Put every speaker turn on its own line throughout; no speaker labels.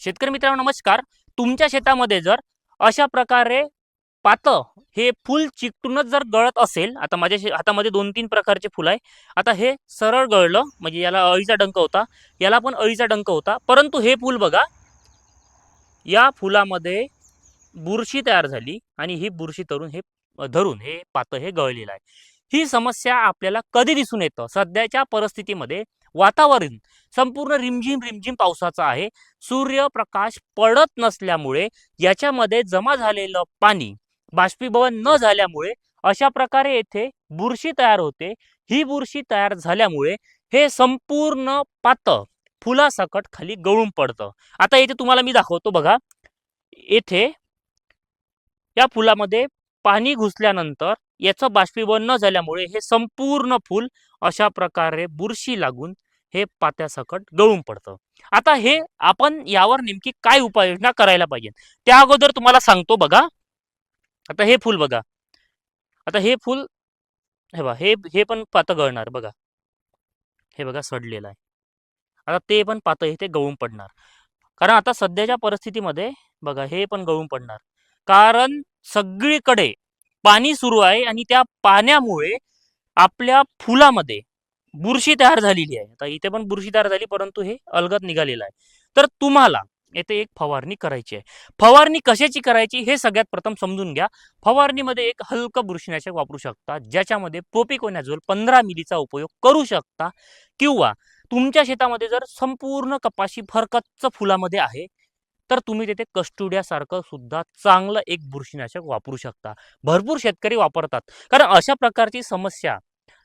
शेतकरी मित्रांनो नमस्कार. तुमच्या शेतामध्ये जर अशा प्रकारे पातं हे फुल चिकटूनच जर गळत असेल आता माझ्या हातामध्ये दोन तीन प्रकारचे फुलं आहे. आता हे सरळ गळलं म्हणजे याला अळीचा डंक होता याला पण अळीचा डंक होता. परंतु हे फूल बघा या फुलामध्ये बुरशी तयार झाली आणि ही बुरशी तरून हे धरून हे पातं हे गळलेलं आहे. ही समस्या आपल्याला कधी दिसून येतं? सध्याच्या परिस्थितीमध्ये वातावरण. संपूर्ण रिमझिम रिमझिम पावसाचं आहे. सूर्यप्रकाश पडत नसल्यामुळे याच्यामध्ये जमा झालेलं पाणी बाष्पीभवन न झाल्यामुळे अशा प्रकारे येथे बुरशी तयार होते. ही बुरशी तयार झाल्यामुळे हे संपूर्ण पातं फुलासकट खाली गळून पडतं. आता येथे तुम्हाला मी दाखवतो बघा. येथे या फुलामध्ये पाणी घुसल्यानंतर याचं बाष्पीभवन न झाल्यामुळे हे संपूर्ण फूल अशा प्रकारे बुरशी लागून हे पात्यासकट गळून पडतं. आता हे आपण यावर नेमकी काय उपाययोजना करायला पाहिजे? त्या अगोदर तुम्हाला सांगतो बघा. आता हे फूल बघा. आता हे फूल हे बघा हे हे पण पातं गळणार बघा. हे बघा सडलेलं आहे. आता ते पण पातं हे ते गळून पडणार. कारण आता सध्याच्या परिस्थितीमध्ये बघा हे पण गळून पडणार. कारण सगळीकडे पाणी सुरू आहे आणि त्या पाण्यामुळे आपल्या फुलामध्ये बुरशी तयार झालेली आहे. आता इथे पण बुरशी तयार झाली परंतु हे अलगत निघालेलं आहे. तर तुम्हाला येथे एक फवारणी करायची आहे. फवारणी कशाची करायची हे सगळ्यात प्रथम समजून घ्या. फवारणीमध्ये एक हलकं बुरशीनाशक वापरू शकता ज्याच्यामध्ये प्रोपिकोनॅझोल पंधरा मिलीचा उपयोग करू शकता किंवा तुमच्या शेतामध्ये जर संपूर्ण कपाशी फरकच्च फुलामध्ये आहे तर तुम्ही तिथे कस्टुडियासारखं सुद्धा चांगलं एक बुरशीनाशक वापरू शकता. भरपूर शेतकरी वापरतात. कारण अशा प्रकारची समस्या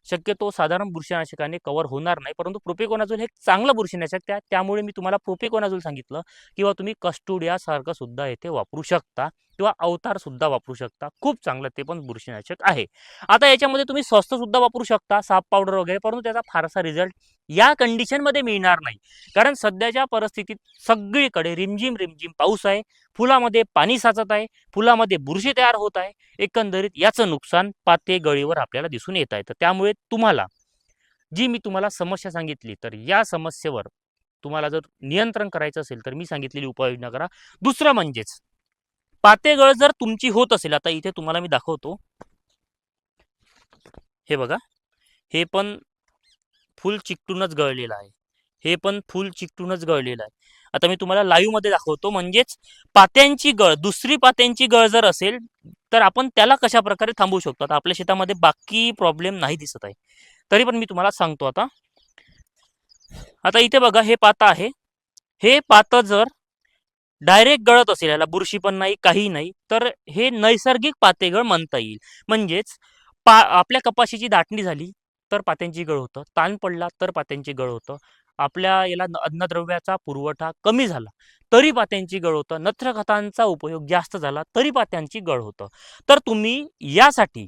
शक्यतो साधारण बुरशीनाशकाने कव्हर होणार नाही परंतु प्रोपिकोनाझोल हे एक चांगलं बुरशीनाशक त्या त्यामुळे मी तुम्हाला प्रोपिकोनाझोल सांगितलं किंवा तुम्ही कस्टुडियासारखं सुद्धा येथे वापरू शकता. किंवा अवतार सुद्धा वापरू शकता. खूप चांगलं ते पण बुरशीनाशक आहे. आता याच्यामध्ये तुम्ही स्वस्त सुद्धा वापरू शकता साप पावडर वगैरे परंतु त्याचा फारसा रिझल्ट या कंडिशनमध्ये मिळणार नाही. कारण सध्याच्या परिस्थितीत सगळीकडे रिमझिम रिमझिम पाऊस आहे. फुलामध्ये पाणी साचत आहे. फुलामध्ये बुरशी तयार होत आहे. एकंदरीत याचं नुकसान पाते गळीवर आपल्याला दिसून येत आहे. तर त्यामुळे तुम्हाला जी मी तुम्हाला समस्या सांगितली तर या समस्येवर तुम्हाला जर नियंत्रण करायचं असेल तर मी सांगितलेली उपाययोजना करा. दुसरं म्हणजेच पातेगळ जर तुमची होत असेल आता इथे तुम्हाला मी दाखवतो. हे बघा हे पण फुल चिकटूनच गळलेलं आहे. हे पण फुल चिकटूनच गळलेलं आहे. आता मी तुम्हाला लाईव्हमध्ये दाखवतो म्हणजेच पात्यांची गळ दुसरी पात्यांची गळ जर असेल तर आपण त्याला कशा प्रकारे थांबवू शकतो? आता आपल्या शेतामध्ये बाकी प्रॉब्लेम नाही दिसत आहे. तरी पण मी तुम्हाला सांगतो आता. आता इथे बघा हे पातं आहे. हे पातं जर डायरेक्ट गळत असेल याला बुरशी पण नाही काही नाही तर हे नैसर्गिक पातेगळ म्हणता येईल. म्हणजेच पा आपल्या कपाशीची दाटणी झाली तर पात्यांची गळ होतं. ताण पडला तर पात्यांची गळ होतं. आपल्या याला अन्नद्रव्याचा पुरवठा कमी झाला तरी पात्यांची गळ होतं. नत्र खतांचा उपयोग जास्त झाला तरी पात्यांची गळ होतं. तर तुम्ही यासाठी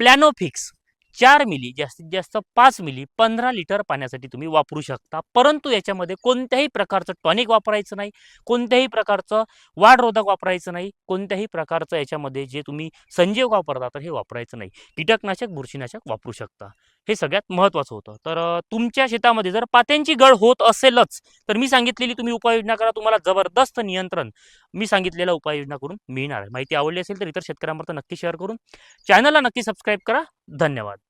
प्लॅनोफिक्स चार मिली जास्तीत जास्त पाच मिली पंधरा लिटर पाण्यासाठी तुम्ही वापरू शकता. परंतु याच्यामध्ये कोणत्याही प्रकारचं टॉनिक वापरायचं नाही कोणत्याही प्रकारचं वाढरोधक वापरायचं नाही कोणत्याही प्रकारचं याच्यामध्ये जे तुम्ही संजीव वापरता तर हे वापरायचं नाही. कीटकनाशक बुरशीनाशक वापरू शकता. हे सगळ्यात महत्त्वाचं होतं. तर तुमच्या शेतामध्ये जर पात्यांची गळ होत असेलच तर मी सांगितलेली तुम्ही उपाययोजना करा. तुम्हाला जबरदस्त नियंत्रण मी सांगितलेल्या उपाययोजना करून मिळणार. आहे माहिती आवडली असेल तर इतर शेतकऱ्यांपर्यंत नक्की शेअर करून. चॅनलला नक्की सबस्क्राईब करा. धन्यवाद.